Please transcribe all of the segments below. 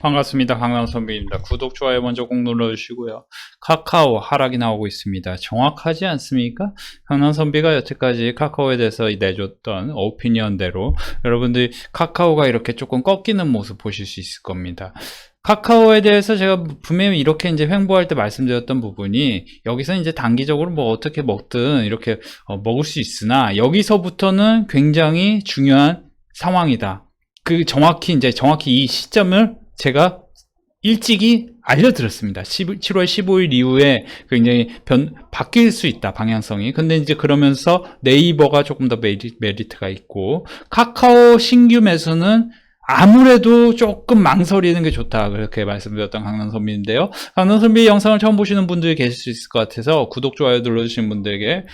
반갑습니다. 강남선배입니다. 구독, 좋아요 먼저 꼭 눌러주시고요. 카카오 하락이 나오고 있습니다. 정확하지 않습니까? 강남선배가 여태까지 카카오에 대해서 내줬던 오피니언대로 여러분들이 카카오가 이렇게 조금 꺾이는 모습 보실 수 있을 겁니다. 카카오에 대해서 제가 분명히 이렇게 이제 횡보할 때 말씀드렸던 부분이 여기서 이제 단기적으로 뭐 어떻게 먹든 이렇게 어, 먹을 수 있으나 여기서부터는 굉장히 중요한 상황이다. 그 정확히 이제 정확히 이 시점을 제가 일찍이 알려드렸습니다. 7월 15일 이후에 굉장히 변, 바뀔 수 있다, 방향성이. 근데 이제 그러면서 네이버가 조금 더 메리, 메리트가 있고, 카카오 신규 매수는 아무래도 조금 망설이는 게 좋다. 그렇게 말씀드렸던 강남선비인데요. 강남선비 영상을 처음 보시는 분들이 계실 수 있을 것 같아서 구독, 좋아요 눌러주신 분들에게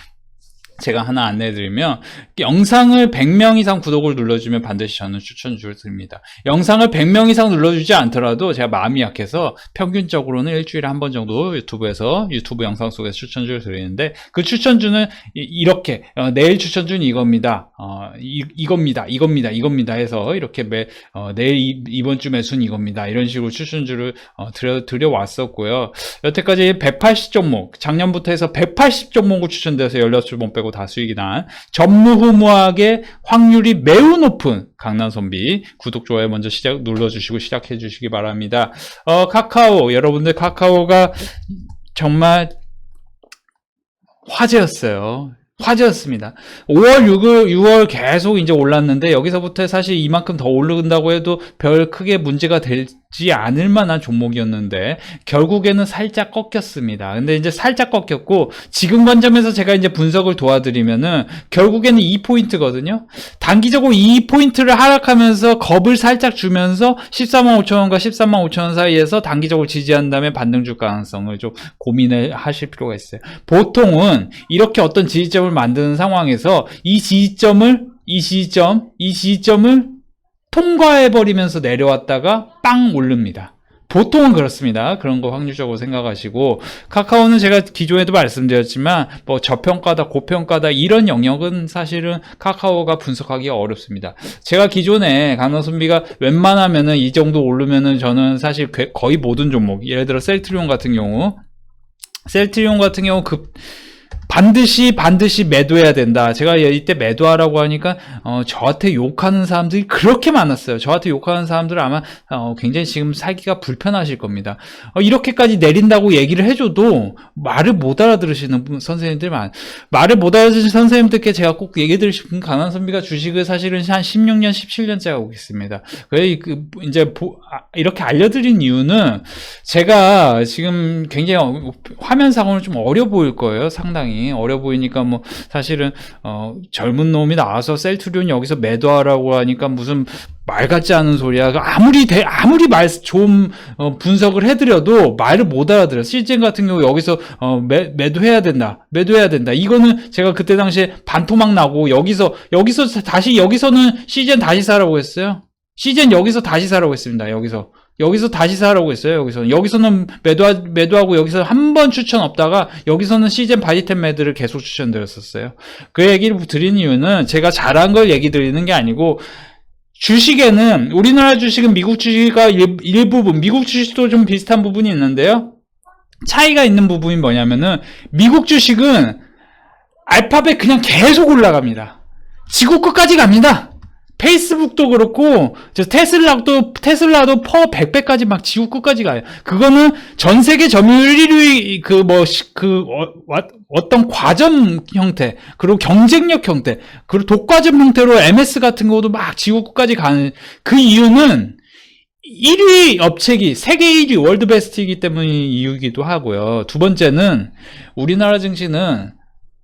제가 하나 안내드리면 영상을 100명 이상 구독을 눌러주면 반드시 저는 추천주를 드립니다. 영상을 100명 이상 눌러주지 않더라도 제가 마음이 약해서 평균적으로는 일주일에 한 번 정도 유튜브에서 유튜브 영상 속에서 추천주를 드리는데 그 추천주는 이, 렇게 어, 내일 추천주는 이겁니다. 어, 이, 겁니다 이겁니다. 이겁니다. 해서 이렇게 매, 어, 내일 이, 번주 매수는 이겁니다. 이런 식으로 추천주를 어, 드려, 드려왔었고요. 여태까지 180 종목 작년부터 해서 180 종목을 추천돼서 16번 빼고 빼고 다 수익이 난 전무후무하게 확률이 매우 높은 강남선비 구독 좋아요 먼저 시작 눌러주시고 시작해 주시기 바랍니다. 어, 카카오 여러분들 카카오가 정말 화제였어요. 화제였습니다. 5월, 6월, 6월 계속 이제 올랐는데 여기서부터 사실 이만큼 더 오른다고 해도 별 크게 문제가 될 지 않을 만한 종목이었는데 결국에는 살짝 꺾였습니다. 근데 이제 살짝 꺾였고 지금 관점에서 제가 이제 분석을 도와드리면은 결국에는 2포인트거든요. 단기적으로 2포인트를 하락하면서 겁을 살짝 주면서 14만 5천원과 13만 5천원 사이에서 단기적으로 지지한 다음에 반등 줄 가능성을 좀 고민을 하실 필요가 있어요. 보통은 이렇게 어떤 지지점을 만드는 상황에서 이 지지점을 이 지지점, 이 지지점을 통과해버리면서 내려왔다가 빵 오릅니다. 보통은 그렇습니다. 그런 거 확률적으로 생각하시고 카카오는 제가 기존에도 말씀드렸지만 뭐 저평가다 고평가다 이런 영역은 사실은 카카오가 분석하기 어렵습니다. 제가 기존에 강남선비가 웬만하면은 이 정도 오르면은 저는 사실 거의 모든 종목 예를 들어 셀트리온 같은 경우 셀트리온 같은 경우 급 반드시 반드시 매도해야 된다. 제가 이때 매도하라고 하니까 어, 저한테 욕하는 사람들이 그렇게 많았어요. 저한테 욕하는 사람들은 아마 어, 굉장히 지금 살기가 불편하실 겁니다. 어, 이렇게까지 내린다고 얘기를 해줘도 말을 못 알아들으시는 분, 선생님들 많. 말을 못 알아들으시는 선생님들께 제가 꼭 얘기 드리고 싶은 강한 선비가 주식을 사실은 한 16년, 17년째 하고 있습니다. 그래 그 이제 보, 아, 이렇게 알려드린 이유는 제가 지금 굉장히 화면 상으로 좀 어려 보일 거예요. 상당히. 상황이 어려 보이니까 뭐 사실은 어 젊은 놈이 나와서 셀트리온 여기서 매도하라고 하니까 무슨 말 같지 않은 소리야. 그 아무리 대, 아무리 말좀 어, 분석을 해드려도 말을 못 알아들어. 실젠 같은 경우 여기서 어, 매, 매도해야 된다. 매도해야 된다. 이거는 제가 그때 당시에 반토막 나고 여기서 여기서 다시 여기서는 시젠 다시 사라고 했어요. 시젠 여기서 다시 사라고 했습니다. 여기서 여기서 다시 사라고 했어요. 여기서는 여기서는 매도 매도하고 여기서 한 번 추천 없다가 여기서는 시즌 바디템 매드를 계속 추천드렸었어요. 그 얘기를 드린 이유는 제가 잘한 걸 얘기 드리는 게 아니고 주식에는 우리나라 주식은 미국 주식과 일, 일부분 미국 주식도 좀 비슷한 부분이 있는데요. 차이가 있는 부분이 뭐냐면은 미국 주식은 알파벳 그냥 계속 올라갑니다. 지구 끝까지 갑니다. 페이스북도 그렇고 테슬라도 테슬라도 퍼 100배까지 막 지구 끝까지 가요. 그거는 전 세계 점유율 1위 그 뭐그 뭐, 그, 어, 어떤 과점 형태 그리고 경쟁력 형태 그리고 독과점 형태로 MS 같은 것도 막 지구 끝까지 가는 그 이유는 1위 업체기 세계 1위 월드 베스트이기 때문이 이유기도 하고요. 두 번째는 우리나라 증시는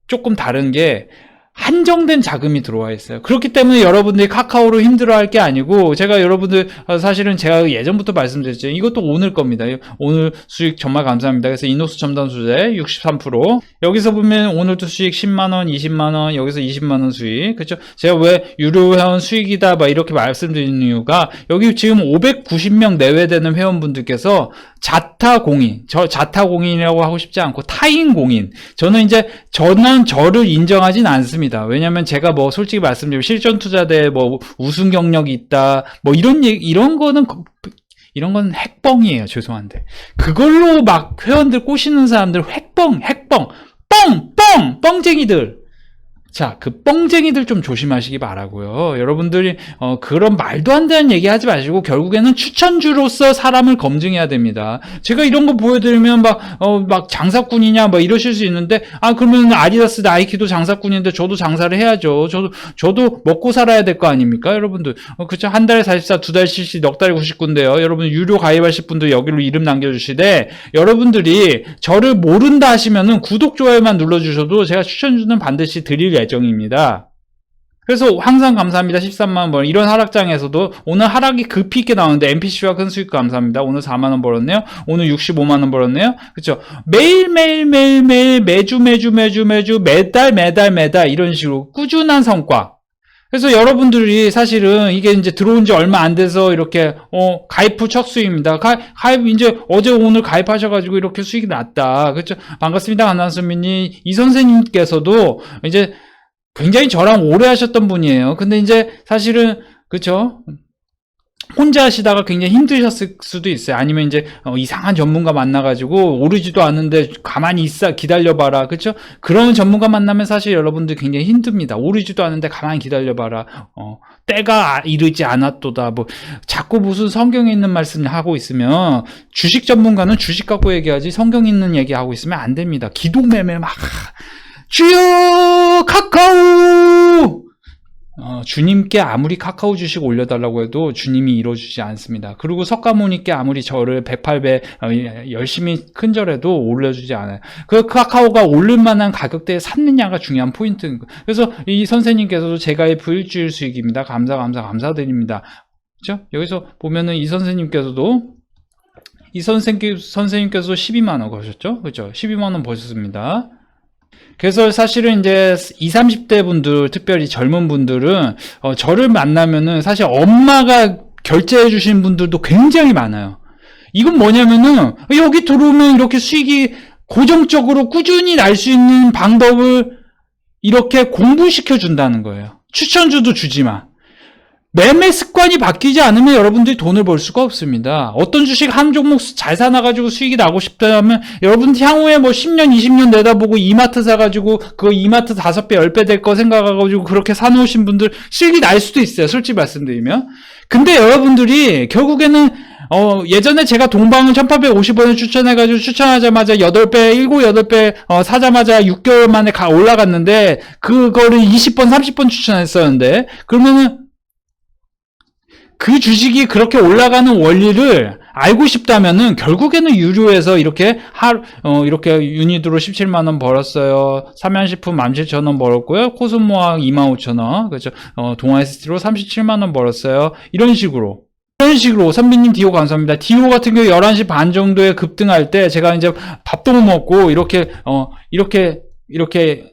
조금 다른 게 한정된 자금이 들어와 있어요. 그렇기 때문에 여러분들이 카카오로 힘들어할 게 아니고 제가 여러분들 어, 사실은 제가 예전부터 말씀드렸죠. 이것도 오늘 겁니다. 오늘 수익 정말 감사합니다. 그래서 이노스 첨단 수제 63% 여기서 보면 오늘도 수익 10만 원, 20만 원, 여기서 20만 원 수익 그렇죠? 제가 왜 유료 회원 수익이다 막 이렇게 말씀드리는 이유가 여기 지금 590명 내외 되는 회원분들께서 자타 공인, 저 자타 공인이라고 하고 싶지 않고 타인 공인. 저는 이제 저는 저를 인정하진 않습니다. 왜냐면 제가 뭐 솔직히 말씀드리면 실전 투자대 뭐 우승 경력이 있다, 뭐 이런 이런 거는 이런 건 핵뻥이에요. 죄송한데. 그걸로 막 회원들 꼬시는 사람들 핵뻥, 핵뻥, 뻥, 뻥, 뻥쟁이들. 자, 그 뻥쟁이들 좀 조심하시기 바라고요. 여러분들이 어, 그런 말도 안 되는 얘기 하지 마시고 결국에는 추천주로서 사람을 검증해야 됩니다. 제가 이런 거 보여드리면 막, 어, 막 장사꾼이냐 막 이러실 수 있는데 아 그러면 아디다스, 나이키도 장사꾼인데 저도 장사를 해야죠. 저도 저도 먹고 살아야 될 거 아닙니까, 여러분들? 어, 그쵸? 한 달에 44, 두달 CC, 넉 달에 99인데요. 여러분 유료 가입하실 분들 여기로 이름 남겨주시되 여러분들이 저를 모른다 하시면은 구독 좋아요만 눌러주셔도 제가 추천주는 반드시 드릴 예정입니다. 그래서 항상 감사합니다. 13만원 벌. 이런 하락장에서도 오늘 하락이 급히 있게 나오는데 NPC와 큰 수익 감사합니다. 오늘 4만 원 벌었네요. 오늘 65만 원 벌었네요. 그쵸. 매일 매일 매일 매일 매주 매주 매주 매주 매달 매달 매달 이런 식으로 꾸준한 성과. 그래서 여러분들이 사실은 이게 이제 들어온 지 얼마 안 돼서 이렇게 어 가입 후첫 수익입니다. 가, 가입 이제 어제 오늘 가입하셔가지고 이렇게 수익이 났다. 그렇죠? 반갑습니다, 한한수민님. 이 선생님께서도 이제 굉장히 저랑 오래 하셨던 분이에요. 근데 이제 사실은 그렇죠? 혼자 하시다가 굉장히 힘드셨을 수도 있어요. 아니면 이제 어, 이상한 전문가 만나가지고 오르지도 않는데 가만히 있어 기다려봐라, 그렇죠? 그런 전문가 만나면 사실 여러분들 굉장히 힘듭니다. 오르지도 않는데 가만히 기다려봐라. 어, 때가 아- 이르지 않았도다. 뭐 자꾸 무슨 성경에 있는 말씀 하고 있으면 주식 전문가는 주식 갖고 얘기하지 성경 있는 얘기 하고 있으면 안 됩니다. 기도 매매 막 주여 카카오 어, 주님께 아무리 카카오 주식 올려달라고 해도 주님이 이뤄주지 않습니다. 그리고 석가모니께 아무리 저를 108배 어, 열심히 큰절해도 올려주지 않아요. 그 카카오가 오를 만한 가격대에 샀느냐가 중요한 포인트인 거예요. 그래서 이 선생님께서도 제가의 부일주일 수익입니다. 감사 감사 감사드립니다. 그죠? 여기서 보면은 이 선생님께서도 이 선생님, 선생님께서 12만원 거셨죠? 그죠? 12만원 버셨습니다. 그래서 사실은 이제 20, 30대 분들, 특별히 젊은 분들은, 어, 저를 만나면은 사실 엄마가 결제해 주신 분들도 굉장히 많아요. 이건 뭐냐면은, 여기 들어오면 이렇게 수익이 고정적으로 꾸준히 날 수 있는 방법을 이렇게 공부시켜 준다는 거예요. 추천주도 주지만. 매매 습관이 바뀌지 않으면 여러분들이 돈을 벌 수가 없습니다. 어떤 주식 한 종목 잘 사놔가지고 수익이 나고 싶다면 여러분들 향후에 뭐 10년, 20년 내다보고 이마트 사가지고 그 이마트 5배, 10배 될 거 생각해가지고 그렇게 사놓으신 분들 수익이 날 수도 있어요. 솔직히 말씀드리면. 근데 여러분들이 결국에는 어, 예전에 제가 동방을 1850원에 추천해가지고 추천하자마자 8배, 7, 8배, 어, 사자마자 6개월 만에 가 올라갔는데, 그거를 20번, 30번 추천했었는데, 그러면은, 그 주식이 그렇게 올라가는 원리를 알고 싶다면은 결국에는 유료에서 이렇게 하 어, 이렇게 유니드로 17만 원 벌었어요. 삼양식품 17,000원 벌었고요. 코스모학 25,000원. 그렇죠. 어, 동아ST로 37만 원 벌었어요. 이런 식으로 이런 식으로 선배님 디오 감사합니다. 디오 같은 경우 11시 반 정도에 급등할 때 제가 이제 밥도 못 먹고 이렇게 어 이렇게 이렇게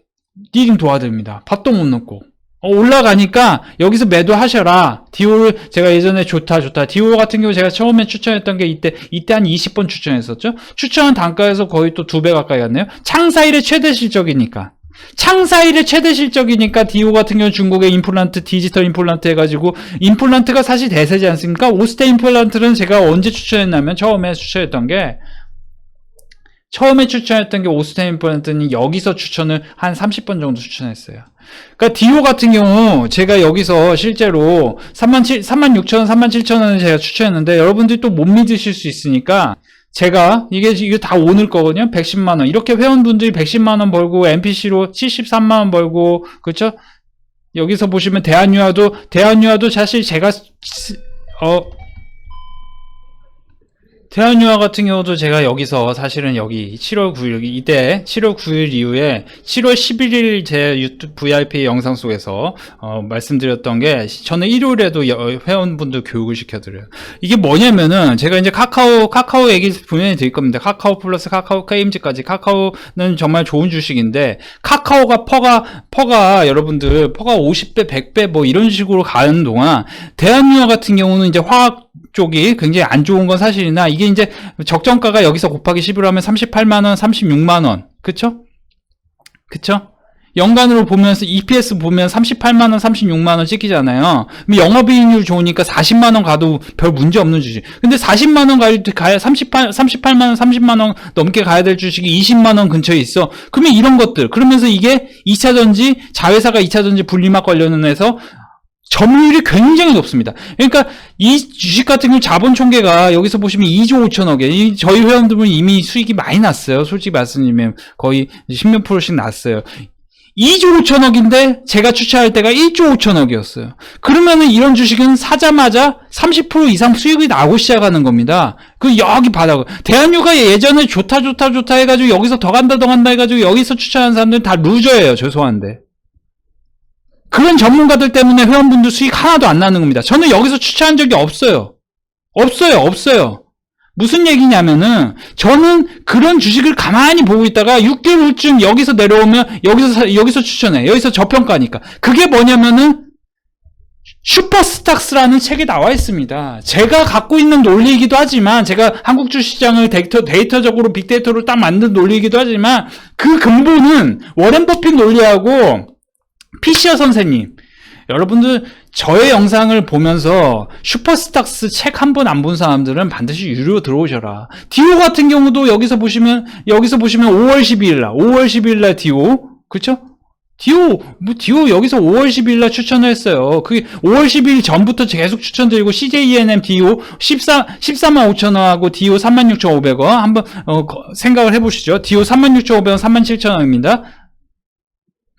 리딩 도와드립니다. 밥도 못 먹고 어, 올라가니까 여기서 매도하셔라. 디오를 제가 예전에 좋다 좋다. 디오 같은 경우 제가 처음에 추천했던 게 이때 이때 한 20번 추천했었죠. 추천한 단가에서 거의 또 두 배 가까이 갔네요. 창사일의 최대 실적이니까. 창사일의 최대 실적이니까 디오 같은 경우 중국의 임플란트 디지털 임플란트 해가지고 임플란트가 사실 대세지 않습니까? 오스테 임플란트는 제가 언제 추천했냐면 처음에 추천했던 게 처음에 추천했던 게 오스테 임플란트는 여기서 추천을 한 30번 정도 추천했어요. 그러니까 디오 같은 경우 제가 여기서 실제로 3만 7, 3만 6천 원, 3만 7천 원을 제가 추천했는데 여러분들이 또 못 믿으실 수 있으니까 제가 이게 이게 다 오늘 거거든요. 110만 원. 이렇게 회원분들이 110만 원 벌고 NPC로 73만 원 벌고 그렇죠? 여기서 보시면 대한유화도 대한유화도 사실 제가 어 대한유화 같은 경우도 제가 여기서 사실은 여기 7월 9일 이때 7월 9일 이후에 7월 11일 제 유튜브 VIP 영상 속에서 어, 말씀드렸던 게 저는 일요일에도 여- 회원분들 교육을 시켜드려요. 이게 뭐냐면은 제가 이제 카카오 카카오 얘기 분명히 드릴 겁니다. 카카오 플러스 카카오 게임즈까지 카카오는 정말 좋은 주식인데 카카오가 퍼가 퍼가 여러분들 퍼가 50배 100배 뭐 이런 식으로 가는 동안 대한유화 같은 경우는 이제 화학 쪽이 굉장히 안 좋은 건 사실이나 이게 이제 적정가가 여기서 곱하기 10으로 하면 38만 원, 36만 원. 그쵸? 그쵸? 연간으로 보면서 EPS 보면 38만 원, 36만 원 찍히잖아요. 그럼 영업이익률 좋으니까 40만 원 가도 별 문제 없는 주식. 근데 40만 원 가야 가야 38 38만 원, 30만 원 넘게 가야 될 주식이 20만 원 근처에 있어. 그러면 이런 것들. 그러면서 이게 2차 전지 자회사가 2차 전지 분리막 관련해서 점유율이 굉장히 높습니다. 그러니까 이 주식 같은 경우 자본 총계가 여기서 보시면 2조 5천억에 이 저희 회원들은 이미 수익이 많이 났어요. 솔직히 말씀드리면 거의 10몇 프로씩 났어요. 2조 5천억인데 제가 추천할 때가 1조 5천억이었어요. 그러면은 이런 주식은 사자마자 30% 이상 수익이 나고 시작하는 겁니다. 그 여기 바닥 대한유가 예전에 좋다 좋다 좋다 해가지고 여기서 더 간다 더 간다 해가지고 여기서 추천한 사람들은 다 루저예요. 죄송한데. 그런 전문가들 때문에 회원분들 수익 하나도 안 나는 겁니다. 저는 여기서 추천한 적이 없어요. 없어요, 없어요. 무슨 얘기냐면은, 저는 그런 주식을 가만히 보고 있다가 6개월 후쯤 여기서 내려오면, 여기서, 사- 여기서 추천해. 여기서 저평가니까. 그게 뭐냐면은, 슈퍼스탁스라는 책에 나와 있습니다. 제가 갖고 있는 논리이기도 하지만, 제가 한국 주시장을 데이터, 데이터적으로 빅데이터로 딱 만든 논리이기도 하지만, 그 근본은 워렌 버핏 논리하고, 피시어 선생님, 여러분들 저의 영상을 보면서 슈퍼스탁스 책 한 번 안 본 사람들은 반드시 유료 들어오셔라. 디오 같은 경우도 여기서 보시면 여기서 보시면 5월 12일 날, 5월 12일 날 디오, 그쵸? 디오, 뭐 디오 여기서 5월 12일 날 추천을 했어요. 그게 5월 12일 전부터 계속 추천드리고 CJENM 디오 14 14만 5천 원하고 디오 36,500원 한번 어, 거- 생각을 해보시죠. 디오 36,500원, 37,000원입니다.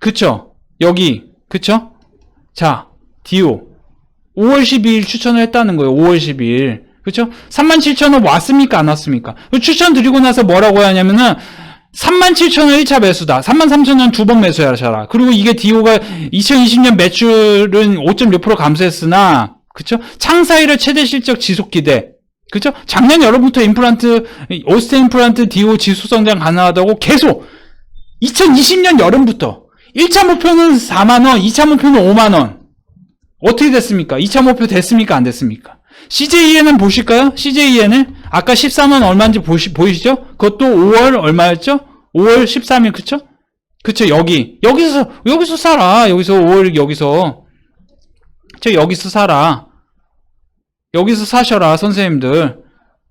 그쵸? 여기 그쵸? 자, 디오 5월 12일 추천을 했다는 거예요. 5월 12일. 그쵸? 37,000원 왔습니까? 안 왔습니까? 그 추천 드리고 나서 뭐라고 하냐면은 37,000원 1차 매수다. 33,000원 두 번 매수하셔라. 그리고 이게 디오가 2020년 매출은 5.6% 감소했으나 그쵸? 창사일의 최대 실적 지속 기대. 그쵸? 작년 여름부터 임플란트 오스테 임플란트 디오 지수 성장 가능하다고 계속 2020년 여름부터 1차 목표는 4만원, 2차 목표는 5만원. 어떻게 됐습니까? 2차 목표 됐습니까? 안 됐습니까? CJEN은 보실까요? CJEN을? 아까 14만 얼마인지 보시, 보이시죠? 그것도 5월 얼마였죠? 5월 13일, 그쵸? 그쵸, 여기. 여기서, 여기서 살아. 여기서 5월, 여기서. 저 여기서 살아. 여기서 사셔라, 선생님들.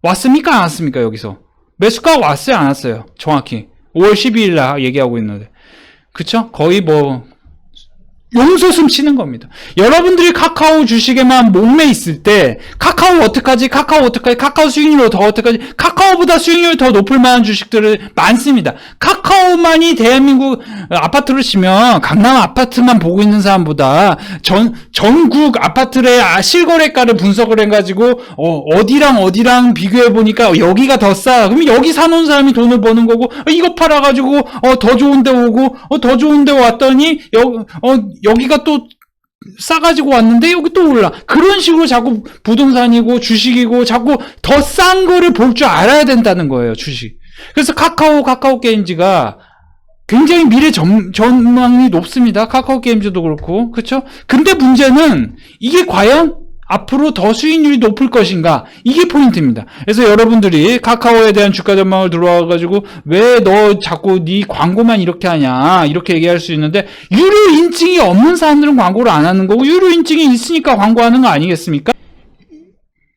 왔습니까? 안 왔습니까? 여기서. 매수가 왔어요? 안 왔어요? 정확히. 5월 12일 날 얘기하고 있는데. 그쵸? 거의 뭐, 용솟음 치는 겁니다. 여러분들이 카카오 주식에만 목매 있을 때, 카카오 어떡하지? 카카오 어떡하지? 카카오 수익률 더 어떡하지? 카카오보다 수익률 더 높을 만한 주식들을 많습니다. 카카오만이 대한민국 아파트를 치면, 강남 아파트만 보고 있는 사람보다, 전, 전국 아파트의 아- 실거래가를 분석을 해가지고, 어, 디랑 어디랑 비교해 보니까 여기가 더 싸. 그럼 여기 사놓은 사람이 돈을 버는 거고, 어, 이거 팔아가지고, 어, 더 좋은 데 오고, 어, 더 좋은 데 왔더니, 여, 어, 여기가 또 싸가지고 왔는데 여기 또 올라. 그런 식으로 자꾸 부동산이고 주식이고 자꾸 더 싼 거를 볼 줄 알아야 된다는 거예요, 주식. 그래서 카카오, 카카오 게임즈가 굉장히 미래 전, 전망이 높습니다. 카카오 게임즈도 그렇고. 그쵸? 근데 문제는 이게 과연 앞으로 더 수익률이 높을 것인가? 이게 포인트입니다. 그래서 여러분들이 카카오에 대한 주가 전망을 들어와가지고 왜 너 자꾸 네 광고만 이렇게 하냐? 이렇게 얘기할 수 있는데 유료 인증이 없는 사람들은 광고를 안 하는 거고 유료 인증이 있으니까 광고하는 거 아니겠습니까?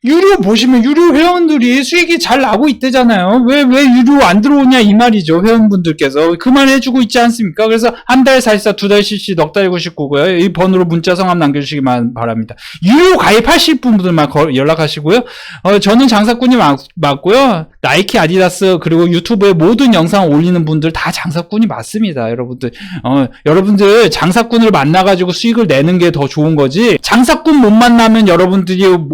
유료 보시면 유료 회원들이 수익이 잘 나고 있대잖아요. 왜, 왜 유료 안 들어오냐 이 말이죠. 회원분들께서. 그 말 해주고 있지 않습니까? 그래서 한달 살사, 두달 실시, 넉달 99고요. 이 번호로 문자 성함 남겨주시기 만- 바랍니다. 유료 가입하실 분들만 거- 연락하시고요. 어, 저는 장사꾼이 맞, 맞고요. 나이키, 아디다스, 그리고 유튜브에 모든 영상 올리는 분들 다 장사꾼이 맞습니다. 여러분들. 어, 여러분들 장사꾼을 만나가지고 수익을 내는 게 더 좋은 거지. 장사꾼 못 만나면 여러분들이 뭐-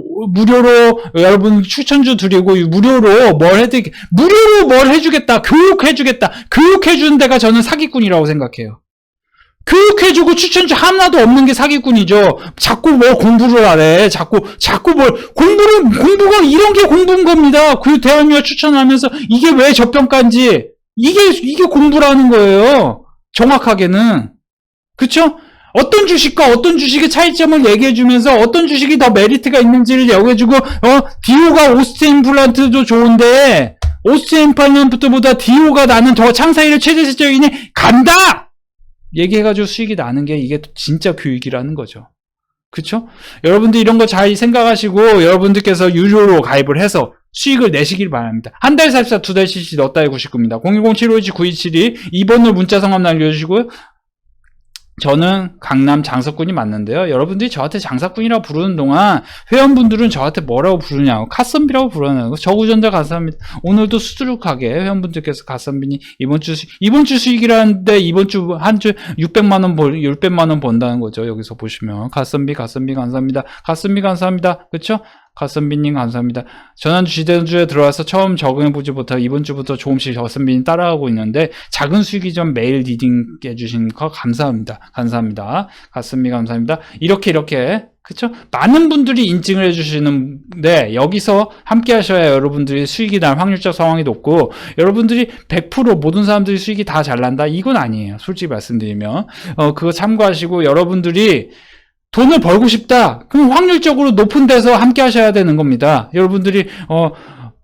여러분 추천주 드리고 무료로 뭘 해드리 무료로 뭘 해주겠다. 교육해주겠다. 교육해주는 데가 저는 사기꾼이라고 생각해요. 교육해주고 추천주 하나도 없는 게 사기꾼이죠. 자꾸 뭐 공부를 하래. 자꾸, 자꾸 뭘, 공부를, 공부가 이런 게 공부인 겁니다. 그 대한유가 추천하면서 이게 왜 저평가인지, 이게, 이게 공부라는 거예요. 정확하게는. 그쵸? 어떤 주식과 어떤 주식의 차이점을 얘기해주면서 어떤 주식이 더 메리트가 있는지를 얘기해주고, 어, 디오가 오스틴 임플란트도 좋은데, 오스틴 임플란트보다 디오가 나는 더 창사일의 최대 실적이니 간다! 얘기해가지고 수익이 나는 게 이게 진짜 교육이라는 거죠. 그쵸? 여러분들 이런 거 잘 생각하시고 여러분들께서 유료로 가입을 해서 수익을 내시길 바랍니다. 한달 살사 두달 CC 넣었다의 99입니다. 010-751-9272 2번으로 문자 성함 남겨주시고요. 저는 강남 장사꾼이 맞는데요. 여러분들이 저한테 장사꾼이라고 부르는 동안 회원분들은 저한테 뭐라고 부르냐고 카선비라고 부르는 거. 저구전자 감사합니다. 오늘도 수두룩하게 회원분들께서 가선비니 이번 주 수, 이번 주 수익이라는데 이번 주 한 주 600만 원 벌, 600만 원 번다는 거죠. 여기서 보시면 가선비 가선비 감사합니다. 가선비 감사합니다. 그렇죠? 가선비님 감사합니다. 전환주 지대주에 들어와서 처음 적응해보지 못하고 이번 주부터 조금씩 가선비님 따라가고 있는데 작은 수익이 좀 매일 리딩 해주신 거 감사합니다. 감사합니다. 가선비 감사합니다. 이렇게 이렇게 그쵸? 많은 분들이 인증을 해주시는데 여기서 함께 하셔야 여러분들이 수익이 날 확률적 상황이 높고 여러분들이 100% 모든 사람들이 수익이 다 잘 난다 이건 아니에요 솔직히 말씀드리면 어 그거 참고하시고 여러분들이 돈을 벌고 싶다. 그럼 확률적으로 높은 데서 함께 하셔야 되는 겁니다. 여러분들이 어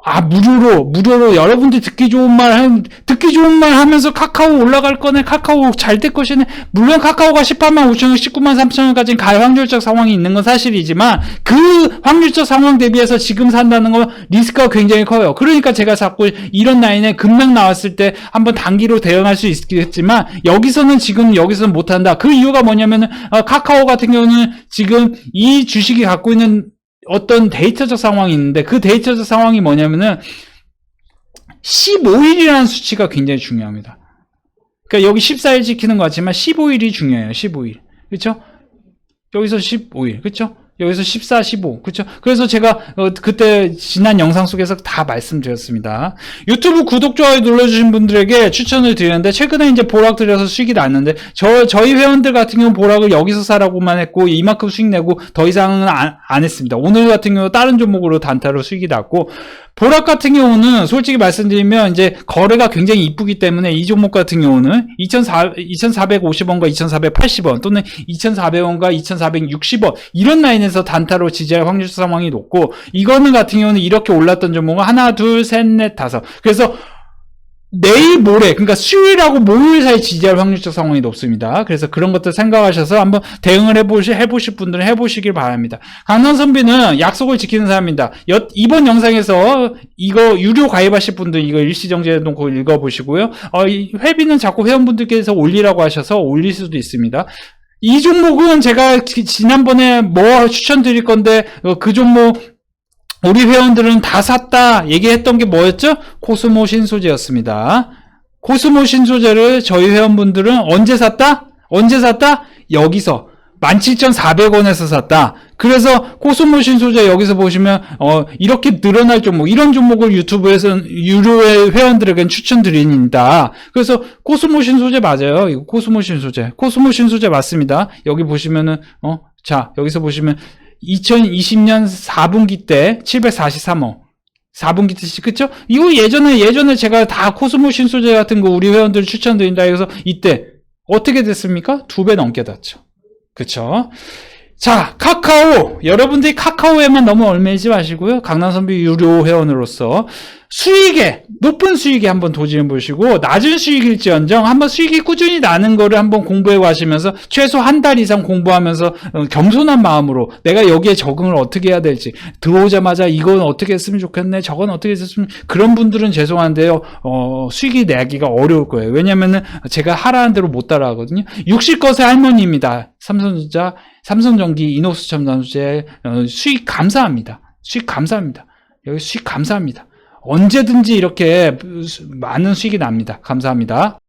아, 무료로, 무료로 여러분들이 듣기 좋은 말, 한- 듣기 좋은 말 하면서 카카오 올라갈 거네, 카카오 잘 될 것이네. 물론 카카오가 18만 5천원, 19만 3천원까지 갈 확률적 상황이 있는 건 사실이지만, 그 확률적 상황 대비해서 지금 산다는 건 리스크가 굉장히 커요. 그러니까 제가 자꾸 이런 라인에 급락 나왔을 때 한번 단기로 대응할 수 있겠지만, 여기서는 지금 여기서는 못한다. 그 이유가 뭐냐면은, 어, 카카오 같은 경우는 지금 이 주식이 갖고 있는 어떤 데이터적 상황이 있는데 그 데이터적 상황이 뭐냐면은 15일이라는 수치가 굉장히 중요합니다. 그러니까 여기 14일 지키는 것 같지만 15일이 중요해요. 15일. 그렇죠? 여기서 15일. 그렇죠? 여기서 14, 15. 그렇죠? 그래서 제가 어, 그때 지난 영상 속에서 다 말씀드렸습니다. 유튜브 구독 좋아요 눌러 주신 분들에게 추천을 드리는데 최근에 이제 보락 들여서 수익이 났는데 저 저희 회원들 같은 경우 보락을 여기서 사라고만 했고 이만큼 수익 내고 더 이상은 안, 안 했습니다. 오늘 같은 경우 다른 종목으로 단타로 수익이 났고 보락 같은 경우는 솔직히 말씀드리면 이제 거래가 굉장히 이쁘기 때문에 이 종목 같은 경우는 2,400, 2,450원과 2,480원 또는 2,400원과 2,460원 이런 라인에서 단타로 지지할 확률 상황이 높고 이거는 같은 경우는 이렇게 올랐던 종목은 하나, 둘, 셋, 넷, 다섯. 그래서 내일 모레 그러니까 수요일하고 목요일 사이 지지할 확률적 상황이 높습니다. 그래서 그런 것들 생각하셔서 한번 대응을 해보시 해보실 분들은 해보시길 바랍니다. 강남 선비는 약속을 지키는 사람입니다. 여- 이번 영상에서 이거 유료 가입하실 분들 이거 일시정지해 놓고 읽어보시고요. 어, 이 회비는 자꾸 회원분들께서 올리라고 하셔서 올릴 수도 있습니다. 이 종목은 제가 지- 지난번에 뭐 추천드릴 건데 어, 그 종목 우리 회원들은 다 샀다 얘기했던 게 뭐였죠? 코스모 신소재였습니다. 코스모 신소재를 저희 회원분들은 언제 샀다? 언제 샀다? 여기서 17,400원에서 샀다. 그래서 코스모 신소재 여기서 보시면 어, 이렇게 늘어날 종목 이런 종목을 유튜브에서 유료의 회원들에겐 추천드립니다. 그래서 코스모 신소재 맞아요. 이거 코스모 신소재. 코스모 신소재 맞습니다. 여기 보시면은 어, 자, 여기서 보시면 2020년 4분기 때 743억. 4분기 때, 그쵸? 이거 예전에, 예전에 제가 다 코스모 신소재 같은 거 우리 회원들 추천드린다 해서 이때 어떻게 됐습니까? 두 배 넘게 đạt죠. 그쵸? 자, 카카오. 여러분들이 카카오에만 너무 얽매이지 마시고요. 강남선비 유료 회원으로서 수익에, 높은 수익에 한번 도전해 보시고, 낮은 수익일지언정 한번 수익이 꾸준히 나는 거를 한번 공부해 가시면서 최소 한 달 이상 공부하면서 어, 겸손한 마음으로 내가 여기에 적응을 어떻게 해야 될지, 들어오자마자 이건 어떻게 했으면 좋겠네, 저건 어떻게 했으면, 그런 분들은 죄송한데요, 어, 수익이 내기가 어려울 거예요. 왜냐면은 제가 하라는 대로 못 따라하거든요. 60것의 할머니입니다. 삼성전자, 삼성전기, 이노스 첨단소재 어, 수익 감사합니다. 수익 감사합니다. 여기 수익 감사합니다. 언제든지 이렇게 많은 수익이 납니다. 감사합니다.